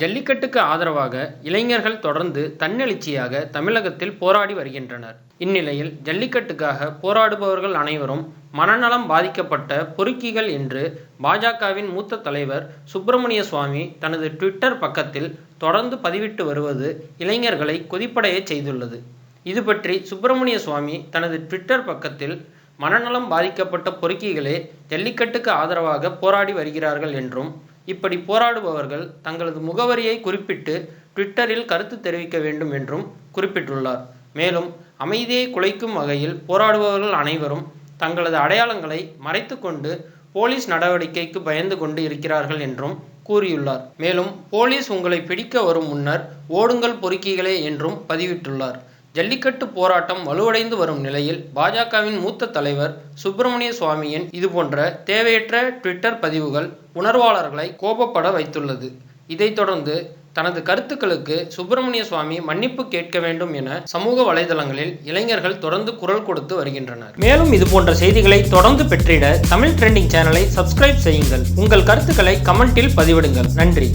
ஜல்லிக்கட்டுக்கு ஆதரவாக இளைஞர்கள் தொடர்ந்து தன்னெழுச்சியாக தமிழகத்தில் போராடி வருகின்றனர். இந்நிலையில் ஜல்லிக்கட்டுக்காக போராடுபவர்கள் அனைவரும் மனநலம் பாதிக்கப்பட்ட பொறுக்கிகள் என்று பாஜகவின் மூத்த தலைவர் சுப்பிரமணிய சுவாமி தனது ட்விட்டர் பக்கத்தில் தொடர்ந்து பதிவிட்டு வருவது இளைஞர்களை கொதிப்படைய செய்துள்ளது. இது பற்றி சுப்பிரமணிய சுவாமி தனது ட்விட்டர் பக்கத்தில் மனநலம் பாதிக்கப்பட்ட பொறுக்கிகளே ஜல்லிக்கட்டுக்கு ஆதரவாக போராடி வருகிறார்கள் என்றும் இப்படி போராடுபவர்கள் தங்களது முகவரியை குறிப்பிட்டு ட்விட்டரில் கருத்து தெரிவிக்க வேண்டும் என்றும் குறிப்பிட்டுள்ளார். மேலும் அமைதியை குலைக்கும் வகையில் போராடுபவர்கள் அனைவரும் தங்களது அடையாளங்களை மறைத்துக்கொண்டு போலீஸ் நடவடிக்கைக்கு பயந்து கொண்டு இருக்கிறார்கள் என்றும் கூறியுள்ளார். மேலும் போலீஸ் உங்களை பிடிக்க வரும் முன்னர் ஓடுங்கள் பொறுக்கிகளே என்றும் பதிவிட்டுள்ளார். ஜல்லிக்கட்டு போராட்டம் வலுவடைந்து வரும் நிலையில் பாஜகவின் மூத்த தலைவர் சுப்பிரமணிய சுவாமியின் இதுபோன்ற தேவையற்ற ட்விட்டர் பதிவுகள் உணர்வாளர்களை கோபப்பட வைத்துள்ளது. இதைத் தொடர்ந்து தனது கருத்துக்களுக்கு சுப்பிரமணிய சுவாமி மன்னிப்பு கேட்க வேண்டும் என சமூக வலைதளங்களில் இளைஞர்கள் தொடர்ந்து குரல் கொடுத்து வருகின்றனர். மேலும் இது போன்ற செய்திகளை தொடர்ந்து பெற்றிட தமிழ் ட்ரெண்டிங் சேனலை சப்ஸ்கிரைப் செய்யுங்கள். உங்கள் கருத்துக்களை கமெண்டில் பதிவிடுங்கள். நன்றி.